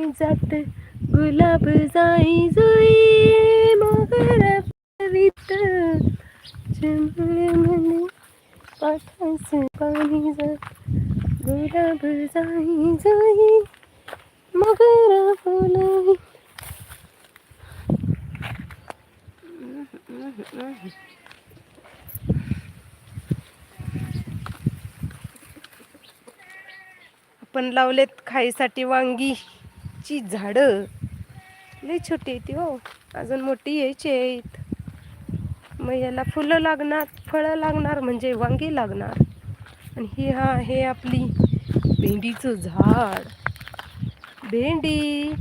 पाणी जात गुलाब जाई जुई मोगरा फुलवीत. चंबळ म्हणे पाठास पाणी जात गुलाब जाई जुई मोगरा फुलवीत. आपण लावलेत खाईसाठी ची झाडं लई छोटी आहेत हो. अजून मोठी यायची आहेत मग याला फुलं लागणार फळं लागणार म्हणजे वांगी लागणार. आणि ही हा हे आपली भेंडीचं झाड. भेंडी.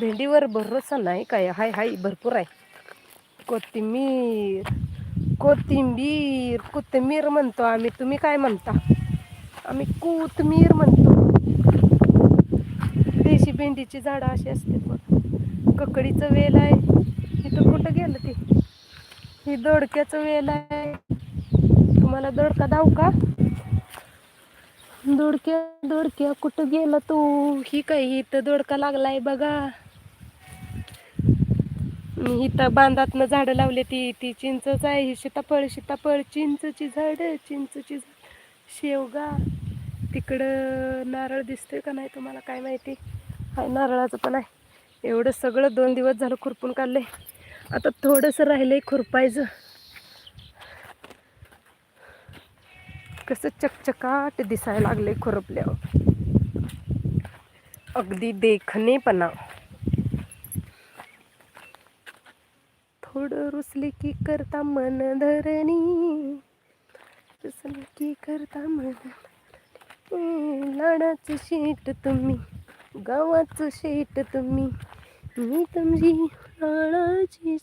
भेंडीवर भरोसा नाही काय? हाय हाय भरपूर आहे. कोथिंबीर कोथिंबीर कोथिंबीर म्हणतो आम्ही. तुम्ही काय म्हणता? आम्ही कोथमीर म्हणतो. भेंडीची झाडं अशी असते बघ. ककडीचं वेल आहे. इथं कुठं गेलं ते? ही दोडक्याचं वेल आहे. तुम्हाला दोडका दाव का? दोडक्या दोडक्या कुठं गेला तू? ही काही इथं दोडका लागलाय बघा. इथं बांधातनं झाडं लावले ती ती चिंचच आहे. ही सीताफळ सीताफळ चिंचची झाडं चिंचची झाड. शेवगा. तिकडं नारळ दिसतोय का नाही तुम्हाला काय माहिती? हाय नारळाचं पण आहे. एवढं सगळं दोन दिवस झालं खुरपून काढले आता थोडंसं राहिलंय खुरपायचं. कसं चकचकाट दिसायला लागले खुरपल्यावर. अगदी देखणेपणा. थोडं रुसले की करता मन धरणी. रुसले की करता मन लाडाचं शेट तुम्ही. गावाचं शेट तुम्ही मी तुमची लाडाची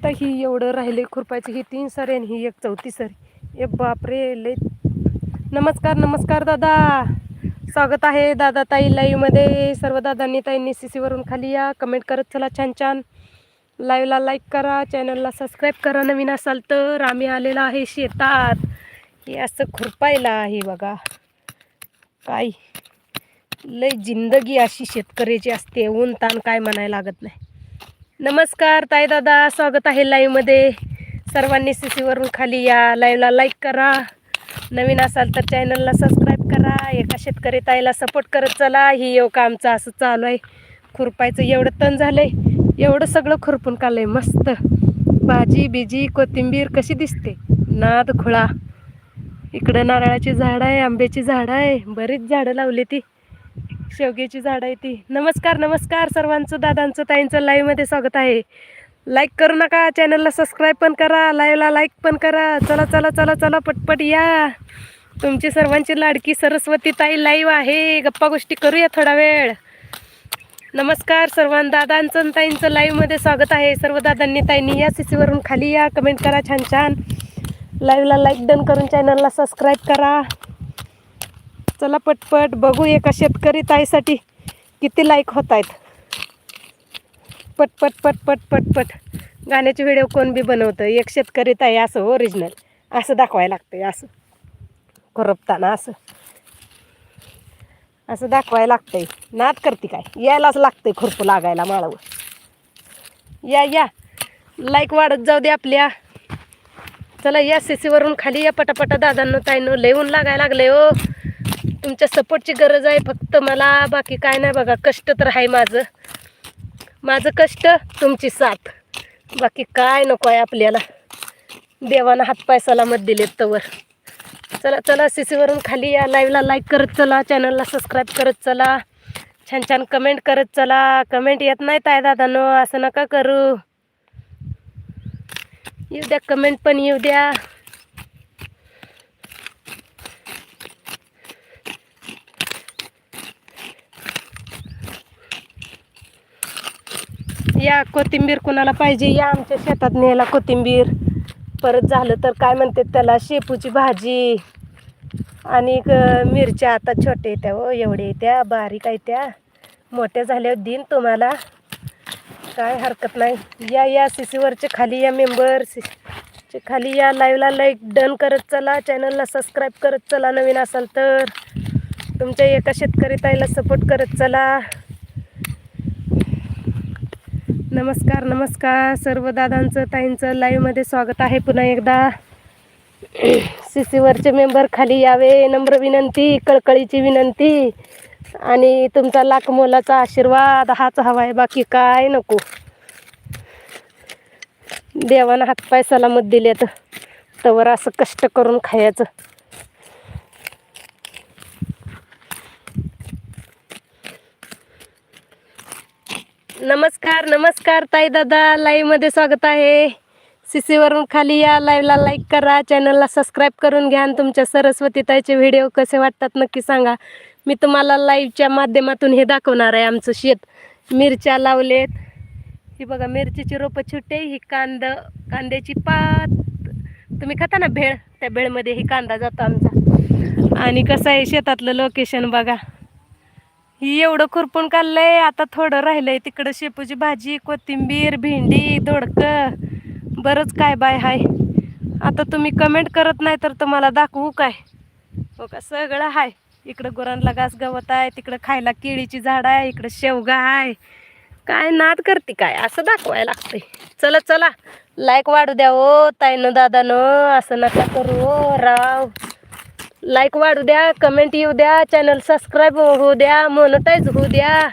आता ही एवढं राहिले खुरपायची ही तीन सरी आणि ही एक चौथी सरी. ए बापरे लय. नमस्कार नमस्कार दादा. स्वागत आहे दादा ताई लाईव्हमध्ये सर्व दादांनी ताईंनी सी सीवरून खाली या. कमेंट करत चला छान छान. लाईव्हला लाईक करा चॅनलला सबस्क्राईब करा. नवीन असाल तर आम्ही आलेला आहे शेतात. हे असं खुरपायला आहे बघा. काय? लय जिंदगी अशी शेतकऱ्याची असते. ऊन ताण काय म्हणायला लागत नाही. नमस्कार ताई दादा स्वागत आहे लाईव्हमध्ये सर्वांनी सी सीवरून खाली या. लाईव्हला लाईक करा. नवीन असाल तर चॅनलला सबस्क्राईब करा. एका शेतकरी ताईला सपोर्ट करत चला. ही योग आमचं असं चालू आहे. खुरपायचं एवढं तण आहे एवढं सगळं खुरपून काढलंय मस्त. भाजी बिजी कोथिंबीर कशी दिसते? नाद खुळा. इकडं नारळाची झाडं आहे आंब्याची झाडं आहे. बरीच झाडं लावली ती. शेवग्याची झाडं आहे ती. नमस्कार नमस्कार सर्वांचं दादांचं ताईंचं लाईव्हमध्ये स्वागत आहे. लाईक करू नका चॅनलला सबस्क्राईब पण करा लाईव्हला लाईक पण करा. चला चला चला चला पटपट या. तुमची सर्वांची लाडकी सरस्वती ताई लाईव्ह आहे. गप्पा गोष्टी करूया थोडा वेळ. नमस्कार सर्वां दादांचं आणि ताईंचं लाईव्हमध्ये स्वागत आहे. सर्व दादांनी ताईंनी या सीसीवरून खाली या. कमेंट करा छान छान. लाईव्हला लाईक डन करून चॅनलला सबस्क्राईब करा. चला पटपट बघू एका शेतकरी ताईसाठी किती लाईक होत आहेत. पट पट पट पट पट पट गाण्याचे व्हिडिओ कोण बी बनवतं? एक शेतकरी ताई असं ओरिजिनल असं दाखवायला लागतं असं. खुरपताना असं. असं दाखवायला लागतंय. नाद करते काय? यायलाच लागतंय खुरपू लागायला माळावर या या. लाईक वाढत जाऊ दे आपल्या. चला या सीसीवरून खाली या पटापटा दादांना ताईनं. लिहून लागायला लागले हो. तुमच्या सपोर्टची गरज आहे फक्त मला बाकी काय नाही बघा कष्ट तर आहे माझं. माझं कष्ट तुमची साथ. बाकी काय नको आहे आपल्याला. देवानं हातपाय सलामत दिलेत तवर. चला चला सी सीवरून खाली या. लाईव्हला लाईक करत चला चॅनलला सबस्क्राईब करत चला. छान छान कमेंट करत चला. कमेंट येत नाही ताय दादानो असं नका करू. येऊ द्या कमेंट पण येऊ द्या. या कोथिंबीर कुणाला पाहिजे या आमच्या शेतात न्यायला कोथिंबीर. परत झालं तर काय म्हणते त्याला शेपूची भाजी आणि मिरच्या आता छोटे त्या हो एवढे त्या बारीक आहे त्या. मोठ्या झाल्यावर देईन तुम्हाला. काय हरकत नाही. या या सी सीवरचे खाली या मेंबर चे खाली या लाईव्हला लाईक डन करत चला. चॅनलला सबस्क्राईब करत चला. नवीन असाल तर तुमच्या एका शेतकरी ताईला सपोर्ट करत चला. नमस्कार नमस्कार. सर्व दादांचं ताईंचं लाईव्हमध्ये स्वागत आहे. पुन्हा एकदा सी सीवरचे मेंबर खाली यावे. नम्र विनंती कळकळीची विनंती. आणि तुमचा लाख मोलाचा आशीर्वाद हाच हवा आहे बाकी काय नको. देवानं हातपाय सलामत दिलेत. तवर असं कष्ट करून खायचं. नमस्कार नमस्कार ताई दादा. लाईव्हमध्ये स्वागत आहे. सीसीवरून खाली या. लाईव्हला लाईक करा. चॅनलला सबस्क्राईब करून घ्या आणि तुमच्या सरस्वती ताईचे व्हिडिओ कसे वाटतात नक्की सांगा. मी तुम्हाला लाईव्हच्या माध्यमातून हे दाखवणार आहे आमचं शेत. मिरच्या लावलेत. ही बघा मिरचीची रोपं छुटे ही कांद कांद्याची पात. तुम्ही खाता ना भेळ? त्या भेळमध्ये ही कांदा जातो आमचा. आणि कसं आहे शेतातलं लोकेशन बघा. ही एवढं खुरपून काढलंय आता थोडं राहिलंय तिकडं शेपूची भाजी कोथिंबीर भेंडी दोडकं. बरंच काय बाय हाय. आता तुम्ही कमेंट करत नाही तर तुम्हाला दाखवू काय. हो का? सगळं हाय. इकडं गुरांला घास गवत आहे तिकडं खायला केळीची झाड आहे इकडं शेवगा आहे. काय नाद करते काय? असं दाखवायला लागते चला चला. लाईक वाढू द्या ओ ताईनं दादानं. असं नका करू ओ राव. लाईक वाढू द्या कमेंट येऊ द्या चॅनल सबस्क्राईब होऊ द्या मोनटाईज होऊ द्या.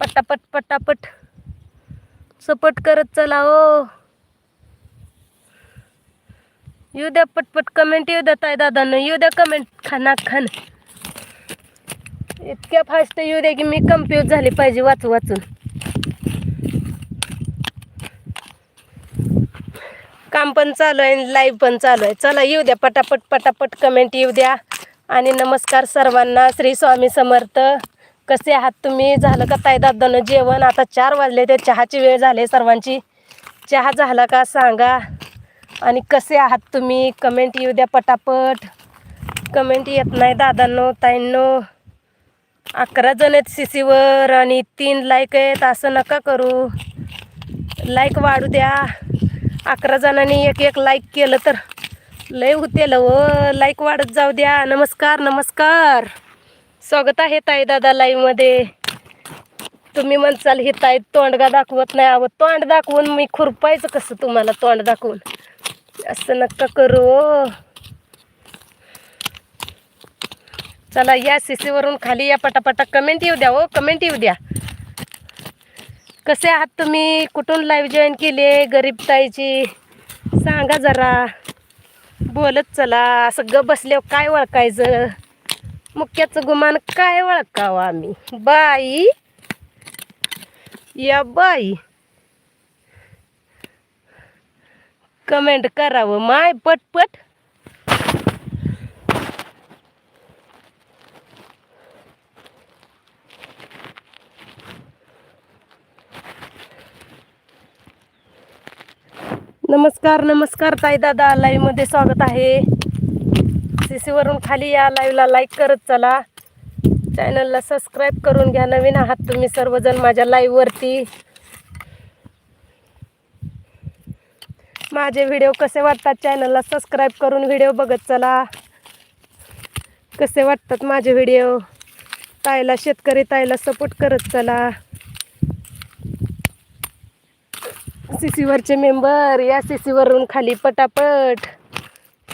पटापट पटापट. सपोर्ट करत चला ओ येऊ द्या पटपट कमेंट येऊ द्या ताई दादानं. येऊ द्या कमेंट खाना खान. इतक्या फास्ट येऊ द्या की मी कम्प्यूज झाली पाहिजे वाचू वाचून. काम पण चालू आहे लाईव्ह पण चालू आहे. चला येऊ द्या. पटापट पटापट कमेंट येऊ द्या. आणि नमस्कार सर्वांना. श्री स्वामी समर्थ. कसे आहात तुम्ही? झालं का ताई दादानं जेवण? आता चार वाजले ते चहाची वेळ झाली सर्वांची. चहा झाला का सांगा. आणि कसे आहात तुम्ही? कमेंट येऊ द्या पटापट. कमेंट येत नाही दादांनो ताईंनो. अकरा जण आहेत सी सीवर आणि तीन लाईक आहेत. असं नका करू. लाईक वाढू द्या. अकरा जणांनी एक एक लाईक केलं तर. लय होतेल व लाईक वाढत जाऊ द्या. नमस्कार नमस्कार. स्वागत आहे ताई दादा लाईव्हमध्ये तुम्ही म्हणचाल ही ताई तोंडगा दाखवत नाही अहो तोंड दाखवून मी खुरपायचं कसं तुम्हाला तोंड दाखवून? असं नक्का करू हो. चला या सीसीवरून खाली या पटापटा. कमेंट येऊ द्या हो. कमेंट येऊ द्या. कसे आहात तुम्ही? कुठून लाईव्ह जॉईन केले गरीब ताईची? सांगा जरा. बोलत चला. सगळं बसल्यावर काय ओळखायचं? मुख्याचं गुमान काय ओळखावं आम्ही? बाई. या बाई. कमेंट करावं. माय पटपट. नमस्कार नमस्कार ताई दादा लाईव्हमध्ये स्वागत आहे. सी सीवरून खाली या लाईव्हला लाईक करत चला. चॅनलला सबस्क्राईब करून घ्या. नवीन आहात तुम्ही सर्वजण माझ्या लाईव्हवरती माझे व्हिडिओ कसे वाटतात चॅनलला सबस्क्राईब करून व्हिडिओ बघत चला. कसे वाटतात माझे व्हिडिओ ताईला शेतकरी ताईला सपोर्ट करत चला. सी सीवरचे मेंबर या सी सीवरून खाली पटापट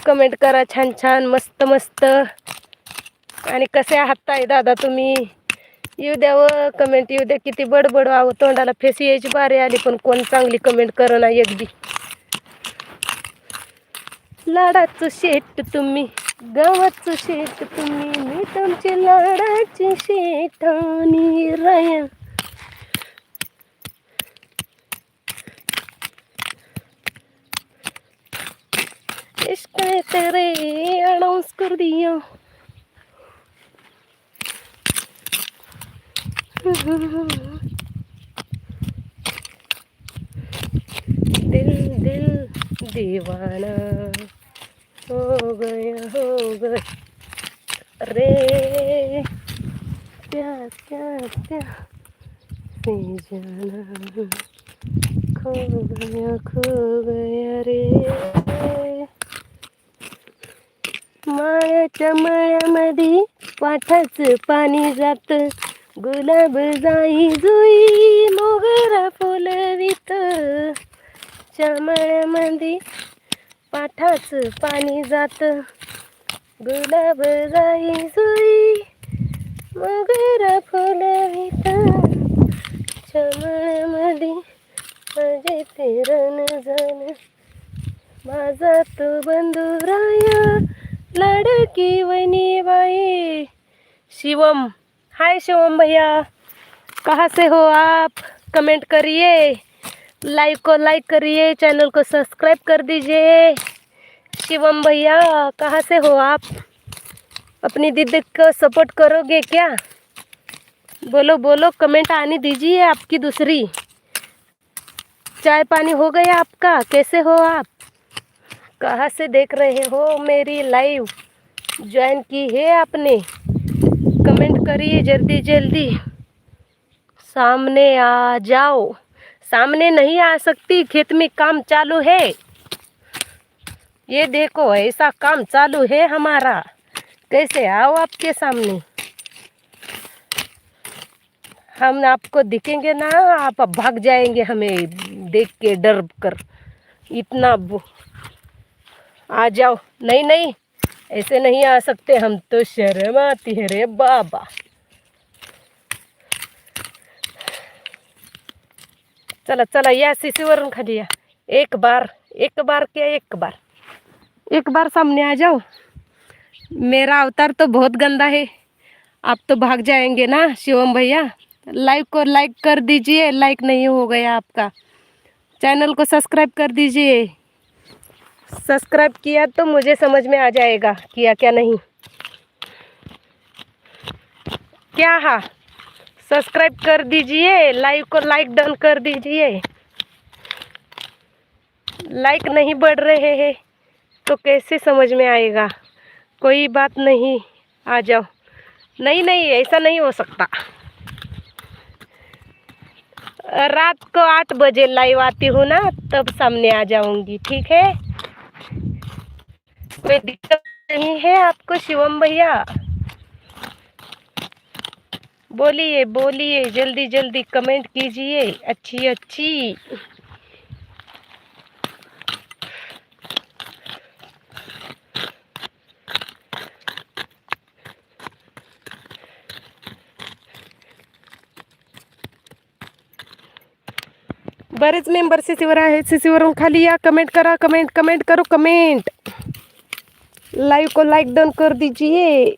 कमेंट करा. छान छान मस्त मस्त. आणि कसे आहात ताई दादा तुम्ही? येऊ द्या व कमेंट येऊ द्या. किती बडबड आहो तोंडाला फेस यायची बारी आली पण कोण चांगली कमेंट करो ना एकदी लाडाचं शेट तुम्ही गावाचं शेट तुम्ही मी तुमची लाडाची शेठानी राया Era um escurdinho. Dil, dil, divana. Ho gaya, ho gaya. Re, pya, pya, pya. Se jana. Kho gaya, kho gaya, re. re. माळ्याच्या मळ्यामध्ये पाठाचं पाणी जात. गुलाब जाई जुई मोगरा फुलवित चमळ्यामध्ये पाठाचं पाणी जात. गुलाब जाई जुई मोगरा फुलवित चमळ्यामध्ये माझे तेरण जण. माझा तो बंधुरा लड़की बनी भाई शिवम, हाय शिवम भैया। कहाँ से हो आप? कमेंट करिए। लाइक को लाइक करिए, चैनल को सब्सक्राइब कर दीजिए। शिवम भैया, कहाँ से हो आप? अपनी दीदी को सपोर्ट करोगे क्या? बोलो बोलो, कमेंट आने दीजिए आपकी दूसरी। चाय पानी हो गया आपका, कैसे हो आप? कहाँ से देख रहे हो मेरी लाइव ज्वाइन की है आपने? कमेंट करिए जल्दी जल्दी। सामने आ जाओ। सामने नहीं आ सकती, खेत में काम चालू है। ये देखो, ऐसा काम चालू है हमारा। कैसे आओ आपके सामने? हम आपको दिखेंगे ना, आप भाग जाएँगे हमें देख के डर कर। इतना आ जाओ। नहीं नहीं, ऐसे नहीं आ सकते। हम तो शर्म आती है रे बाबा। चला चला या सीसीवरून खाली या एक बार एक बार क्या एक बार? एक बार सामने आ जाओ। मेरा अवतार तो बहुत गंदा है। आप तो भाग जाएँगे ना, शिवम भैया? लाइक को लाइक कर दीजिए। लाइक नहीं हो गया आपका। चैनल को सब्सक्राइब कर दीजिए। सब्सक्राइब किया तो मुझे समझ में आ जाएगा, किया क्या नहीं। क्या हाँ? सब्सक्राइब कर दीजिए, लाइव को लाइक डन कर दीजिए। लाइक नहीं बढ़ रहे हैं तो कैसे समझ में आएगा? कोई बात नहीं, आ जाओ। नहीं नहीं, ऐसा नहीं हो सकता। रात को आठ बजे लाइव आती हूँ ना, तब सामने आ जाऊँगी, ठीक है? कोई दिक्कत नहीं है आपको, शिवम भैया? बोलिए बोलिए, जल्दी जल्दी कमेंट कीजिए। अच्छी अच्छी। बरेच मेंबर सीसीवर आहेत सीसीवरून खाली या कमेंट करा, कमेंट कमेंट करो, कमेंट। लाइव को लाइक डन कर दीजिए।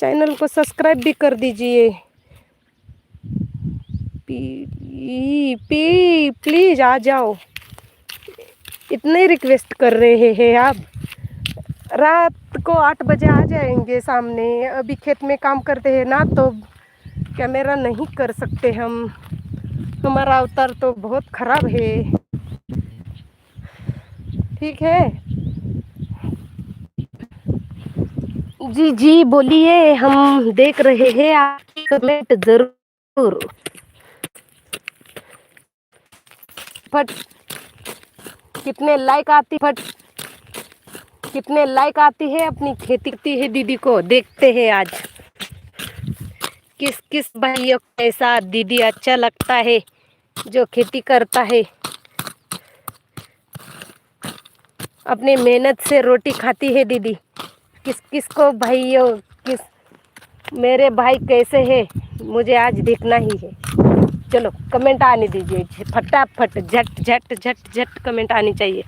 चैनल को सब्सक्राइब भी कर दीजिए। पी पी, प्लीज़ आ जाओ। इतने रिक्वेस्ट कर रहे हैं आप। रात को आठ बजे आ जाएँगे सामने। अभी खेत में काम करते हैं ना तो कैमरा नहीं कर सकते हम। हमारा अवतार तो बहुत खराब है। ठीक है? जी जी, बोलिए, हम देख रहे हैं, आपकी कमेंट ज़रूर। फट, कितने लाइक आती, फट, कितने लाइक आती है अपनी खेती है दीदी को, देखते हैं आज। किस किस भाइयों को ऐसा दीदी अच्छा लगता है, जो खेती करता है। अपनी मेहनत से रोटी खाती है दीदी। किस किस को भाइयों किस, मेरे भाई कैसे है, मुझे आज देखना ही है। चलो कमेंट आने दीजिए, फटाफट, झट झट झट झट कमेंट आनी चाहिए।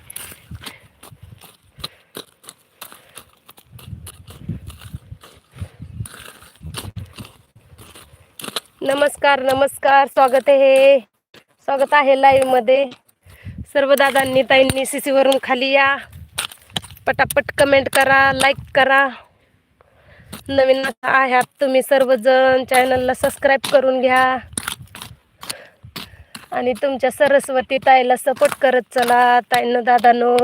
नमस्कार नमस्कार, स्वागत आहे स्वागत आहे लाईव्हमध्ये सर्व दादांनी, ताईंनी सी सीवरून खाली या। पटापट कमेंट करा लाईक करा. नवीन आहात तुम्ही सर्वजण. चॅनलला सबस्क्राईब करून घ्या. आणि तुमच्या सरस्वती ताईला सपोर्ट करत चला ताईनं दादानो.